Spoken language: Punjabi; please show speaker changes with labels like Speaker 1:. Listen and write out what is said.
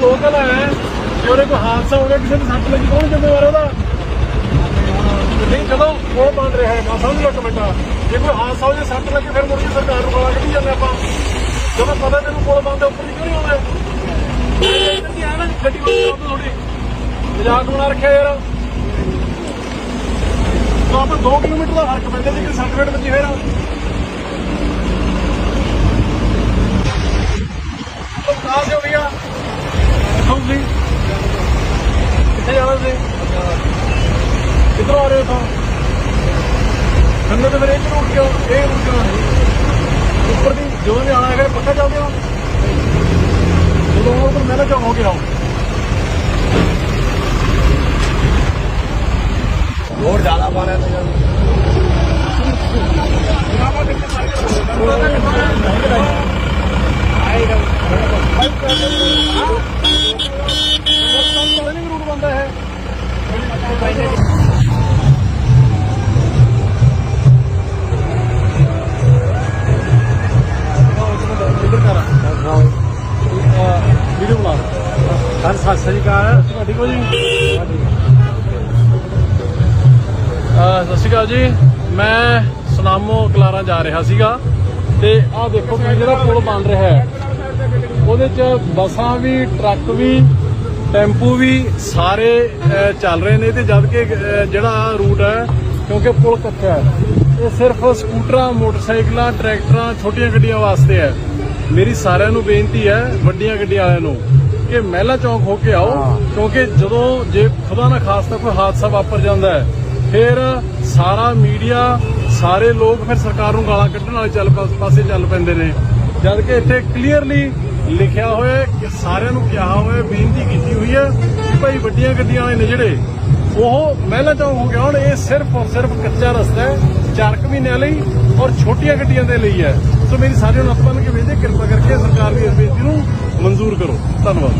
Speaker 1: ਲੋਕਲ ਹੈ ਜੇ ਉਹਦੇ ਕੋਈ ਹਾਦਸਾ ਹੋ ਗਿਆ, ਕਿਸੇ ਨੂੰ ਸੱਟ ਲੱਗੀ, ਕੌਣ ਜ਼ਿੰਮੇਵਾਰ ਉਹਦਾ? ਨਹੀਂ, ਜਦੋਂ ਕੋਲ ਬੰਦ ਰਿਹਾ ਹੈ ਨਾ ਸਮਝ ਲਓ ਕਮੈਂਟਾ ਜੇ ਕੋਈ ਹਾਦਸਾ ਹੋ ਜੇ, ਸੱਟ ਲੱਗੇ, ਫਿਰ ਮੁਰਗੀ ਸਰਕਾਰ ਨੂੰ ਗਾਲਾਂ ਕੱਢੀ ਜਾਂਦੇ ਆਪਾਂ। ਜਦੋਂ ਪਤਾ ਤੈਨੂੰ ਕੋਲ ਬੰਦ ਉੱਪਰ ਦੀ ਕਿਉਂ ਨਹੀਂ ਨਾ ਰੱਖਿਆ ਯਾਰ। ਆਪਾਂ 2 ਕਿਲੋਮੀਟਰ ਦਾ ਫ਼ਰਕ ਪੈਂਦਾ ਲੇਕਿਨ 60 ਮਿੰਟ ਵਿੱਚ ਫੇਰ। ਤਾਂ ਕਾਜ ਹੋ ਗਿਆ। ਕਿੱਥੋਂ ਤੁਸੀਂ ਕਿੱਥੇ ਜਾਣਾ ਤੁਸੀਂ? ਕਿੱਧਰ ਆ ਰਹੇ ਹੋ ਤੁਹਾਨੂੰ ਤਾਂ ਮੇਰੇ ਇਹ ਰੂਟ ਕਿਉਂ ਇਹ ਰੂਟ ਕਿਉਂ ਨਹੀਂ ਉੱਪਰ ਦੀ ਜੋ ਵੀ ਆਣਾ ਹੈਗਾ ਪੱਕਾ ਚੱਲਦੇ ਹੋ? ਜਦੋਂ ਉਹ ਤੋਂ ਮੈਂ
Speaker 2: ਤਾਂ ਹੋ ਕੇ ਆਉਂ
Speaker 1: ਹੋਰ ਜ਼ਿਆਦਾ ਮਾਰਿਆ ਤੇ ਆਏਗਾ ਵੀਡੀਓ ਬਣਾ ਸਰ ਸਤਿ ਸ੍ਰੀ ਅਕਾਲ ਤੁਹਾਡੀ ਹੋ ਜੀ। ਸਤਿ ਸ਼੍ਰੀ ਅਕਾਲ ਜੀ ਮੈਂ ਸੁਨਾਮੋ ਕਲਾਰਾਂ ਜਾ ਰਿਹਾ ਸੀਗਾ ਤੇ ਆਹ ਦੇਖੋ ਕਿ ਜਿਹੜਾ ਪੁਲ ਬਣ ਰਿਹਾ ਹੈ, ਉਹਦੇ ਚ ਬੱਸਾਂ ਵੀ, ਟਰੱਕ ਵੀ ਟੈਂਪੂ ਵੀ ਸਾਰੇ ਚੱਲ ਰਹੇ ਨੇ ਤੇ ਜਦ ਕਿ ਜਿਹੜਾ ਰੂਟ ਹੈ ਕਿਉਂਕਿ ਪੁਲ ਕੱਚਾ ਹੈ ਇਹ ਸਿਰਫ ਸਕੂਟਰਾਂ ਮੋਟਰਸਾਈਕਲਾਂ ਟਰੈਕਟਰਾਂ ਛੋਟੀਆਂ ਗੱਡੀਆਂ ਵਾਸਤੇ ਹੈ। ਮੇਰੀ ਸਾਰਿਆਂ ਨੂੰ ਬੇਨਤੀ ਹੈ ਵੱਡੀਆਂ ਗੱਡੀਆਂ ਵਾਲਿਆਂ ਨੂੰ ਕਿ ਮਹਿਲਾ ਚੌਂਕ ਹੋ ਕੇ ਆਓ ਕਿਉਂਕਿ ਜਦੋਂ ਜੇ ਖੁਦਾ ਨਾ ਖਾਸਤਾ ਕੋਈ ਹਾਦਸਾ ਵਾਪਰ ਜਾਂਦਾ ਹੈ ਫਿਰ ਸਾਰਾ ਮੀਡੀਆ ਸਾਰੇ ਲੋਕ ਫਿਰ ਸਰਕਾਰ ਨੂੰ ਗਾਲਾਂ ਕੱਢਣ ਵਾਲੇ ਚੱਲ ਪਾਸ- ਚੱਲ ਪੈਂਦੇ ਨੇ। ਜਦ ਕਿ ਇੱਥੇ ਕਲੀਅਰਲੀ ਲਿਖਿਆ ਹੋਇਆ ਹੈ ਕਿ ਸਾਰਿਆਂ ਨੂੰ ਕਿਹਾ ਹੋਇਆ ਹੈ, ਬੇਨਤੀ ਕਿ ਭਾਈ ਵੱਡੀਆਂ ਗੱਡੀਆਂ ਵਾਲੇ ਨੇ ਜਿਹੜੇ ਉਹ ਮਹਿਲਾ ਚੌਂਕ ਹੋ ਗਿਆ, ਹੁਣ ਇਹ ਸਿਰਫ ਔਰ ਸਿਰਫ ਕੱਚਾ ਰਸਤਾ ਹੈ ਚਾਰ ਮਹੀਨਿਆਂ ਲਈ ਔਰ ਛੋਟੀਆਂ ਗੱਡੀਆਂ ਦੇ ਲਈ ਹੈ। ਸੋ ਮੇਰੀ ਸਾਰਿਆਂ ਨੂੰ ਆਪਾਂ ਨੂੰ ਕਿ ਵੇਦੇ ਕਿਰਪਾ ਕਰਕੇ ਸਰਕਾਰ ਦੀ ਇਸ ਬੇਨਤੀ ਨੂੰ ਮਨਜ਼ੂਰ ਕਰੋ। ਧੰਨਵਾਦ।